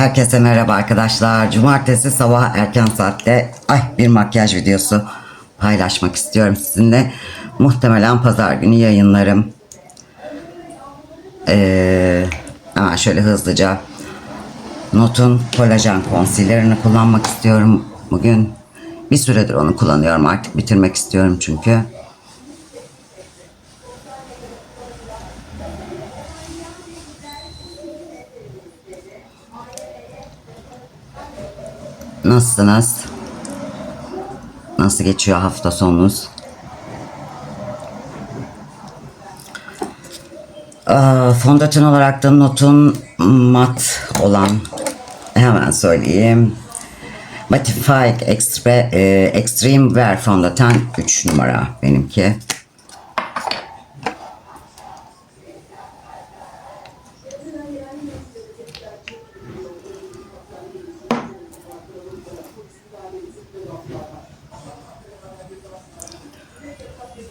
Herkese merhaba arkadaşlar. Cumartesi sabah erken saatte ay bir makyaj videosu paylaşmak istiyorum sizinle. Muhtemelen pazar günü yayınlarım. Ee, hemen şöyle hızlıca Not'un kolajen concealer'ını kullanmak istiyorum bugün. Bir süredir onu kullanıyorum artık bitirmek istiyorum çünkü. Nasılsınız? Nasıl geçiyor hafta sonunuz? Aa, fondöten olarak da notun mat olan hemen söyleyeyim. Mattify Extra, e, Extreme Wear fondöten 3 numara benimki.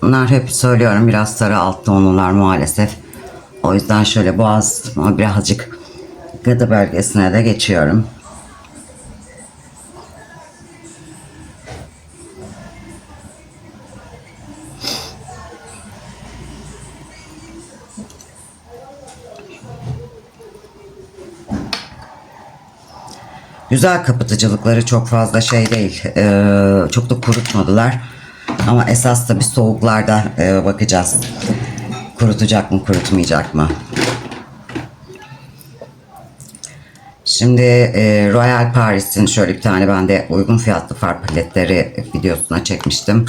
Bunlar hep söylüyorum biraz sarı alt tonlular maalesef. O yüzden şöyle boğaz birazcık gıdı bölgesine de geçiyorum. Güzel kapatıcılıkları çok fazla şey değil. Ee, çok da kurutmadılar. Ama esas da bir soğuklarda e, bakacağız. Kurutacak mı kurutmayacak mı? Şimdi e, Royal Paris'in şöyle bir tane ben de uygun fiyatlı far paletleri videosuna çekmiştim.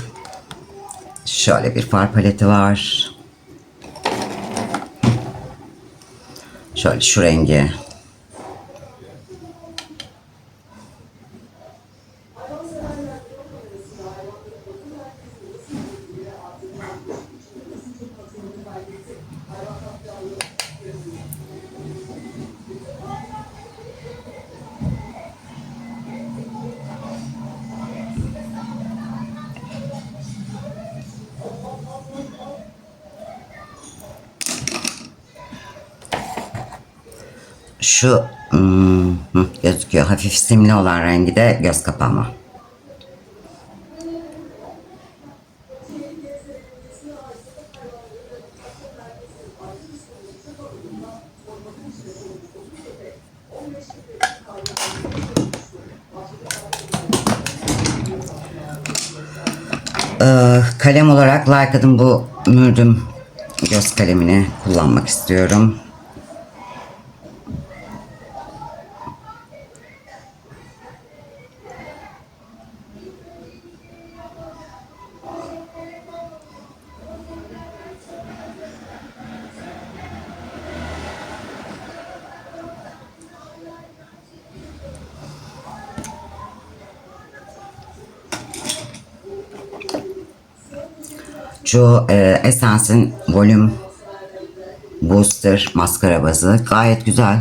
Şöyle bir far paleti var. Şöyle şu rengi. Şu hmm, hı, gözüküyor. Hafif simli olan rengi de göz kapağıma. Ee, kalem olarak Leica'nın bu mürdüm göz kalemini kullanmak istiyorum. Şu e, Essence'in Volume Booster maskara bazı gayet güzel.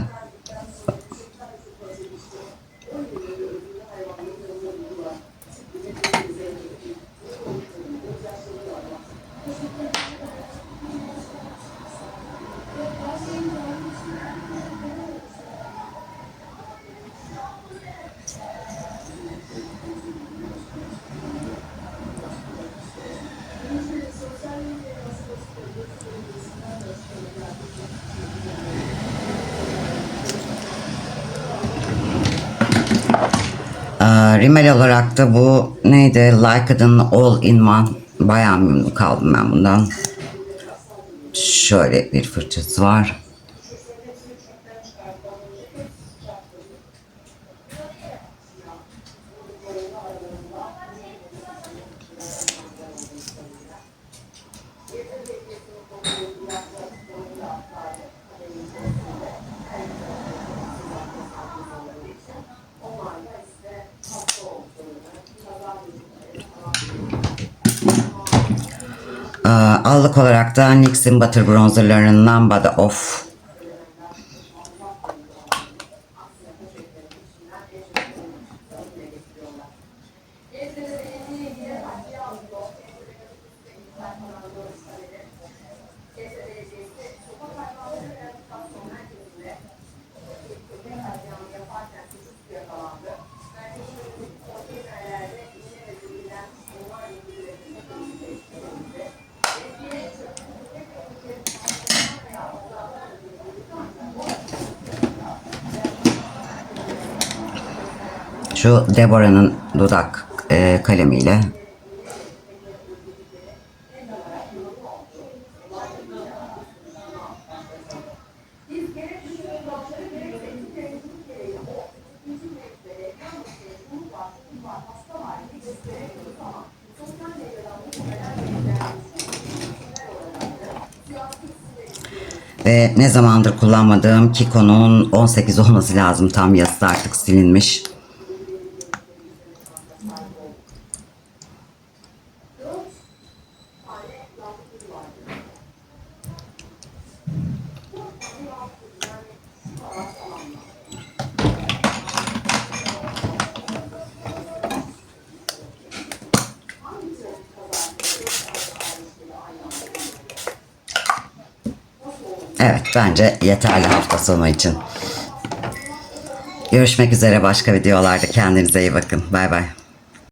Ee, Rimel olarak da bu neydi? Lyca'nın All in One. Bayağı memnun kaldım ben bundan. Şöyle bir fırçası var. Allık olarak da NYX'in Butter Bronzerlarından Body Off. Şu Deborah'ın dudak e, kalemiyle Ve ne zamandır kullanmadığım Kiko'nun 18 olması lazım. Tam yazısı artık silinmiş. Evet bence yeterli hafta sonu için. Görüşmek üzere başka videolarda. Kendinize iyi bakın. Bay bay.